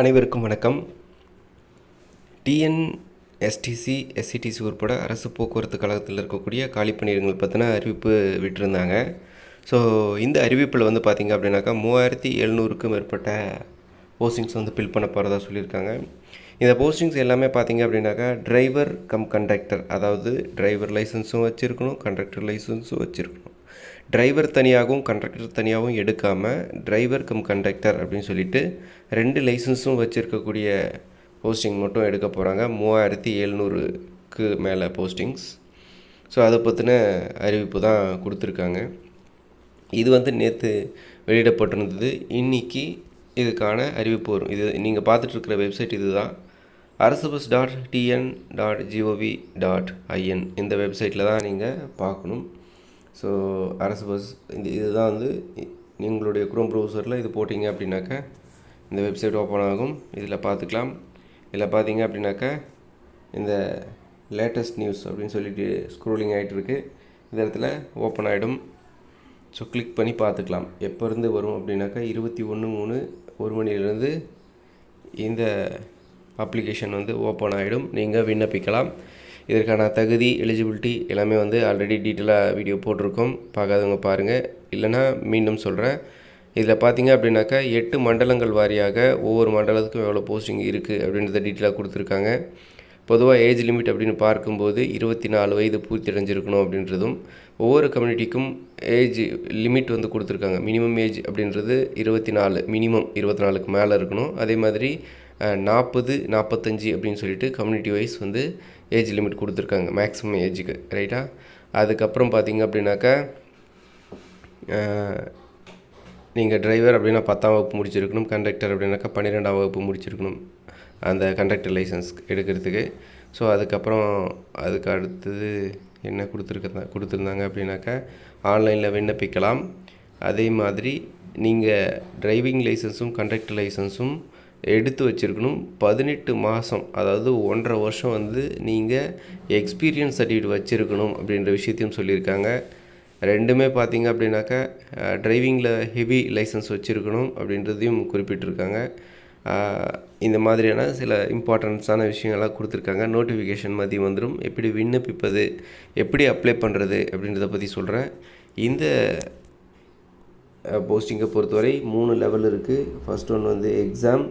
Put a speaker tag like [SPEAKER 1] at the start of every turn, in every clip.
[SPEAKER 1] அனைவருக்கும் வணக்கம். TNSTC SCTC உட்பட அரசு போக்குவரத்து கழகத்தில் இருக்கக்கூடிய காலி பணியிடங்கள் பற்றின அறிவிப்பு விட்டுருந்தாங்க. ஸோ இந்த அறிவிப்பில் வந்து பார்த்திங்க அப்படின்னாக்கா மூவாயிரத்தி எழுநூறுக்கும் மேற்பட்ட போஸ்டிங்ஸ் வந்து ஃபில் பண்ண போகிறதா சொல்லியிருக்காங்க. இந்த போஸ்டிங்ஸ் எல்லாமே பார்த்திங்க அப்படின்னாக்கா டிரைவர் கம் கண்டக்டர் அதாவது டிரைவர் லைசன்ஸும் வச்சுருக்கணும் கண்டக்டர் லைசன்ஸும் வச்சுருக்கணும். டிரைவர் தனியாகவும் கண்டக்டர் தனியாகவும் எடுக்காமல் டிரைவர் கம் கண்டக்டர் அப்படின்னு சொல்லிட்டு ரெண்டு லைசன்ஸும் வச்சுருக்கக்கூடிய போஸ்டிங் மட்டும் எடுக்க போகிறாங்க மூவாயிரத்தி எழுநூறுக்கு மேலே போஸ்டிங்ஸ் ஸோ அதை பற்றின அறிவிப்பு தான் கொடுத்துருக்காங்க. இது வந்து நேற்று வெளியிடப்பட்டிருந்தது. இன்றைக்கி இதுக்கான அறிவிப்பு வரும். இது நீங்கள் பார்த்துட்ருக்கிற வெப்சைட் இது தான் அரசு bus dot TN dot gov dot in இந்த வெப்சைட்டில் தான் நீங்கள் பார்க்கணும். ஸோ அரசு பஸ் இந்த இதுதான் வந்து எங்களுடைய குரோம் ப்ரௌசரில் இது போட்டிங்க அப்படின்னாக்கா இந்த வெப்சைட் ஓப்பன் ஆகும். இதில் பார்த்துக்கலாம். இதில் பார்த்தீங்க அப்படின்னாக்கா இந்த லேட்டஸ்ட் நியூஸ் அப்படின்னு சொல்லிட்டு ஸ்க்ரோலிங் ஆகிட்டுருக்கு இந்த இடத்துல ஓப்பன் ஆகிடும் ஸோ கிளிக் பண்ணி பார்த்துக்கலாம். எப்போ இருந்து வரும் அப்படின்னாக்கா இருபத்தி ஒன்று மூணு ஒரு மணிலேருந்து இந்த அப்ளிகேஷன் வந்து ஓப்பன் ஆகிடும் நீங்கள் விண்ணப்பிக்கலாம். இதற்கான தகுதி எலிஜிபிலிட்டி எல்லாமே வந்து ஆல்ரெடி டீட்டெயிலாக வீடியோ போட்டிருக்கோம். பார்க்காதவங்க பாருங்கள் இல்லைனா மீண்டும் சொல்கிறேன் இதில் பார்த்தீங்க அப்படின்னாக்கா எட்டு மண்டலங்கள் வாரியாக ஒவ்வொரு மண்டலத்துக்கும் எவ்வளோ போஸ்டிங் இருக்குது அப்படின்றத டீட்டெயிலாக கொடுத்துருக்காங்க. பொதுவாக ஏஜ் லிமிட் அப்படின்னு பார்க்கும்போது இருபத்தி நாலு வயது பூர்த்தி அடைஞ்சிருக்கணும் அப்படின்றதும் ஒவ்வொரு கம்யூனிட்டிக்கும் ஏஜ் லிமிட் வந்து கொடுத்துருக்காங்க. மினிமம் ஏஜ் அப்படின்றது இருபத்தி நாலு மினிமம் இருபத்தி நாலுக்கு மேலே இருக்கணும். அதே மாதிரி நாற்பது நாற்பத்தஞ்சு அப்படின்னு சொல்லிட்டு கம்யூனிட்டி வைஸ் வந்து ஏஜ் லிமிட் கொடுத்துருக்காங்க மேக்ஸிமம் ஏஜுக்கு ரைட்டா அதுக்கப்புறம் பார்த்தீங்க அப்படின்னாக்கா நீங்கள் டிரைவர் அப்படின்னா பத்தாம் வகுப்பு முடிச்சிருக்கணும் கண்டக்டர் அப்படின்னாக்கா பன்னிரெண்டாம் வகுப்பு முடிச்சிருக்கணும் அந்த கண்டக்டர் லைசன்ஸ் எடுக்கிறதுக்கு. ஸோ அதுக்கப்புறம் அதுக்கு அடுத்தது என்ன கொடுத்துருக்க கொடுத்துருந்தாங்க அப்படின்னாக்கா ஆன்லைனில் விண்ணப்பிக்கலாம். அதே மாதிரி நீங்கள் டிரைவிங் லைசன்ஸும் கண்டக்டர் லைசன்ஸும் எடுத்து வச்சுருக்கணும். பதினெட்டு மாதம் அதாவது ஒன்றரை வருஷம் வந்து நீங்கள் எக்ஸ்பீரியன்ஸ் சர்டிஃபிகேட் வச்சுருக்கணும் அப்படின்ற விஷயத்தையும் சொல்லியிருக்காங்க. ரெண்டுமே பார்த்தீங்க அப்படின்னாக்கா டிரைவிங்கில் ஹெவி லைசன்ஸ் வச்சுருக்கணும் அப்படின்றதையும் குறிப்பிட்டிருக்காங்க. இந்த மாதிரியான சில இம்பார்ட்டன்ஸான விஷயங்கள்லாம் கொடுத்துருக்காங்க. நோட்டிஃபிகேஷன் மதியம் வந்துடும் எப்படி விண்ணப்பிப்பது எப்படி அப்ளை பண்ணுறது அப்படின்றத பற்றி சொல்கிறேன் இந்த போஸ்டிங்கை பொறுத்தவரை மூணு லெவல் இருக்குது ஃபஸ்ட் ஒன் வந்து எக்ஸாம்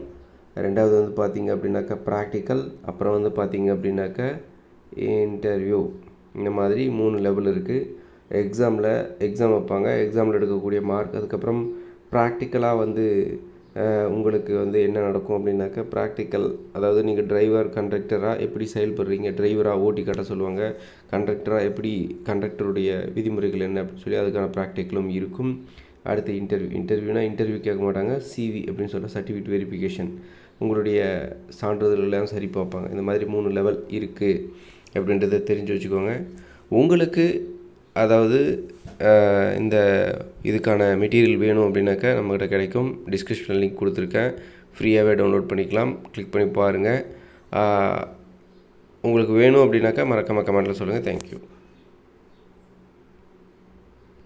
[SPEAKER 1] ரெண்டாவது வந்து பார்த்திங்க அப்படின்னாக்கா ப்ராக்டிக்கல் அப்புறம் வந்து பார்த்திங்க அப்படின்னாக்கா இன்டர்வியூ இந்த மாதிரி மூணு லெவல் இருக்குது எக்ஸாமில் எக்ஸாம் வைப்பாங்க. எக்ஸாமில் எடுக்கக்கூடிய மார்க் அதுக்கப்புறம் ப்ராக்டிக்கலாக வந்து உங்களுக்கு வந்து என்ன நடக்கும் அப்படின்னாக்கா ப்ராக்டிக்கல் அதாவது நீங்கள் டிரைவர் கண்டக்டராக எப்படி செயல்படுறீங்க? டிரைவராக ஓட்டி காட்ட சொல்லுவாங்க. கண்டக்டராக எப்படி கண்டக்டருடைய விதிமுறைகள் என்ன அப்படின்னு சொல்லி அதுக்கான ப்ராக்டிக்கலும் இருக்கும். அடுத்து இன்டர்வியூ இன்டர்வியூனா இன்டர்வியூ கேட்க மாட்டாங்க. சிவி அப்படின்னு சொல்ல சர்டிஃபிகேட் வெரிஃபிகேஷன் உங்களுடைய சான்றிதழ் எல்லாம் சரி பார்ப்பாங்க. இந்த மாதிரி மூணு லெவல் இருக்குது அப்படின்றத தெரிஞ்சு வச்சுக்கோங்க. உங்களுக்கு அதாவது இந்த இதுக்கான மெட்டீரியல் வேணும் அப்படின்னாக்கா நம்மக்கிட்ட கிடைக்கும். டிஸ்கிரிப்ஷனில் லிங்க் கொடுத்துருக்கேன். ஃப்ரீயாகவே டவுன்லோட் பண்ணிக்கலாம். கிளிக் பண்ணி பாருங்கள் உங்களுக்கு வேணும் அப்படின்னாக்கா மறக்காமல் கமெண்ட்டில் சொல்லுங்கள் தேங்க்யூ